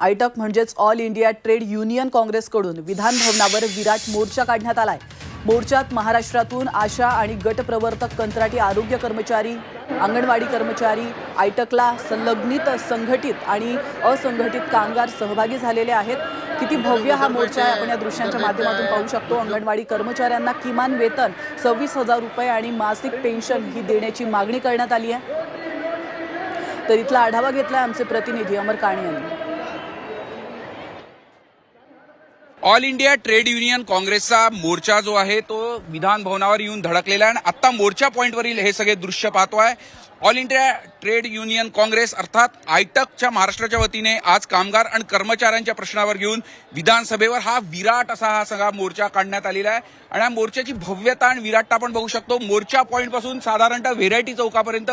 आयटक म्हणजेच all India trade union काँग्रेसकडून विधान भवनावर विराट मोर्चा काढण्यात आलाय. मोर्चात महाराष्ट्रातून आशा आणि गट प्रवर्तक कंत्राटी आरोग्य कर्मचारी अंगणवाडी कर्मचारी आयटकला संलग्नित संघटित आणि असंघटित कामगार सहभागी झालेले आहेत. किती भव्य हा मोर्चा आहे आपण या दृश्यांच्या माध्यमातून पाहू शकतो. अंगणवाडी कर्मचाऱ्यांना किमान वेतन सव्वीस हजार रुपये आणि मासिक पेन्शन ही देण्याची मागणी करण्यात आली आहे. तर इथला आढावा घेतलाय आमचे प्रतिनिधी अमर काणे यांनी. ऑल इंडिया ट्रेड युनियन काँग्रेसचा मोर्चा जो आहे तो विधान भवनावर येऊन धडकलेला आहे. आणि आता मोर्चा पॉईंटवरील हे सगळे दृश्य पाहतोय. All India trade union Congress अर्थात आयटकच्या महाराष्ट्राच्या वतीने आज कामगार आणि कर्मचाऱ्यांच्या प्रश्नावर घेऊन विधानसभेवर हा विराट असा हा सगळा मोर्चा काढण्यात आलेला आहे. आणि या मोर्चाची भव्यता आणि विराटता आपण बघू शकतो. मोर्चा पॉईंटपासून साधारणतः व्हेरायटी चौकापर्यंत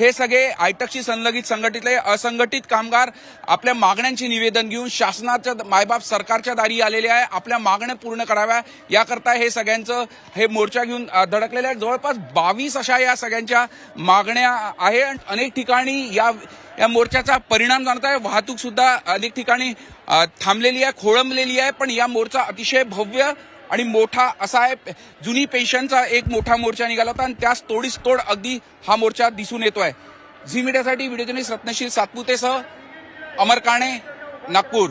हे सगळे आयटकशी संलगित संघटितले असंघटित कामगार आपल्या मागण्यांची निवेदन घेऊन शासनाच्या मायबाप सरकारच्या दारी आलेले आहे आपल्या मागण्या पूर्ण कराव्या. याकरता हे सगळ्यांचं हे मोर्चा घेऊन अ, धडकलेले आहे जवळपास बावीस अशा या सगळ्यांच्या मागण्या आहे. आणि अनेक ठिकाणी या या मोर्चाचा परिणाम जाणत आहे वाहतूक सुद्धा अनेक ठिकाणी थांबलेली आहे खोळंबलेली आहे. पण या मोर्चा अतिशय भव्य आणि मोठा असा आहे. जुनी पेशंटचा एक मोठा मोर्चा निघाला होता. आणि त्यास तोडीस तोड अगदी हा मोर्चा दिसून येतोय. झी मीडियासाठी व्हिडिओ जर्नलिस्ट रत्नशील सातपुतेसह अमर काणे नागपूर.